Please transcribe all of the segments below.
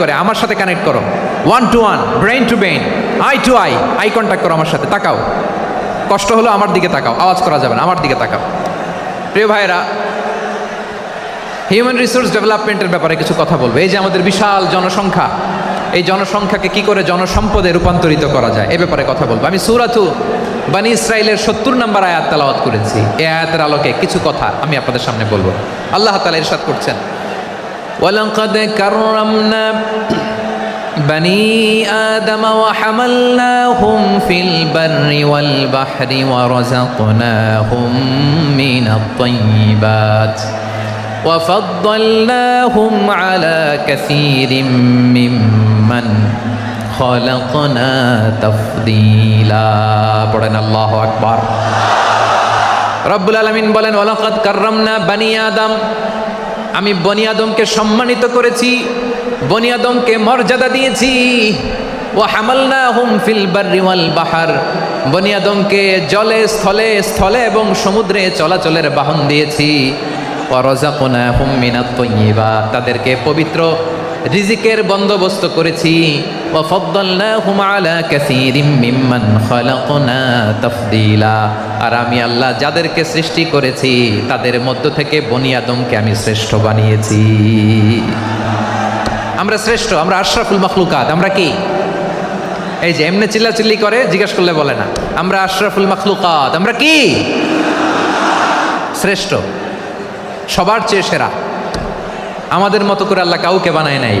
করে, আমার সাথে কানেক্ট করো। One to one brain to brain eye to eye eye contact করো আমার সাথে, তাকাও। কষ্ট হলো আমার দিকে তাকাও, আওয়াজ করা যাবে না, আমার দিকে তাকাও। প্রিয় ভাইরা হিউম্যান রিসোর্স ডেভেলপমেন্টের ব্যাপারে কিছু কথা বলব। এই যে আমাদের বিশাল জনসংখ্যা, এই জনসংখ্যাকে কি করে জনসম্পদে রূপান্তরিত করা যায়, এ ব্যাপারে কথা বলব। আমি সুরাতু বানি ইসরায়েলের সত্তর নম্বর আয়াত তালাওয়াত করেছি। এ আয়াতের আলোকে কিছু কথা আমি আপনাদের সামনে বলব। আল্লাহ তালা ইরশাদ করছেন। ولقد كرمنا بني آدم وحملناهم في البر والبحر ورزقناهم من الطيبات وفضلناهم على كثير ممن خلقنا تفضيلا পড়েন আল্লাহু আকবার রব্বুল আলমিন বলেন ওলাকাত কার্রামনা বানি আদম আমি বনি আদমকে সম্মানিত করেছি, বনি আদমকে মর্যাদা দিয়েছি। ও হামালনা হুম ফিল বাররি ওয়াল বাহার। বনি আদমকে জলে, স্থলে স্থলে এবং সমুদ্রে চলাচলের বাহন দিয়েছি। পরজাপনা হুম মিনাত তাইয়্যিবা তাদেরকে পবিত্র রিজিকের বন্দোবস্ত করেছি। ওয়াফাদ্দালনাহুম আলা কাসীরিম মিম্মান খালাকনা তাফদীলা আর আমি আল্লাহ যাদেরকে সৃষ্টি করেছি, তাদের মধ্য থেকে বনি আদমকে আমি শ্রেষ্ঠ বানিয়েছি। আমরা শ্রেষ্ঠ, আমরা আশরাফুল মখলুকাত, আমরা কি? এই যে এমনি চিল্লাচিল্লি করে, জিজ্ঞেস করলে বলে না। আমরা আশরাফুল মখলুকাত, আমরা কি? শ্রেষ্ঠ। সবার চেয়ে সেরা। আমাদের মতো করে আল্লাহ কাউকে বানায় নাই।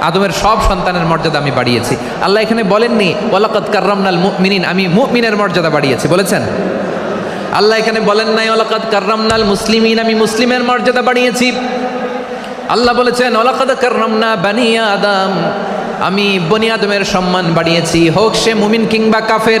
আদমের সব সন্তানের মর্যাদা আমি বাড়িয়েছি। আল্লাহ এখানে বলেননি ওলাকাত কার্রামনাল মুমিনিন আমি মুমিনের মর্যাদা বাড়িয়েছি। বলেছেন? আল্লাহ এখানে বলেন নাই ওলাকাত কার্রামনাল মুসলিমিন আমি মুসলিমের মর্যাদা বাড়িয়েছি। আল্লাহ বলেছেন ওলাকাত কার্রামনা বানি আদম আমি বনি আদমের সম্মান বাড়িয়েছি। হোক সে মুমিন কিংবা কাফের।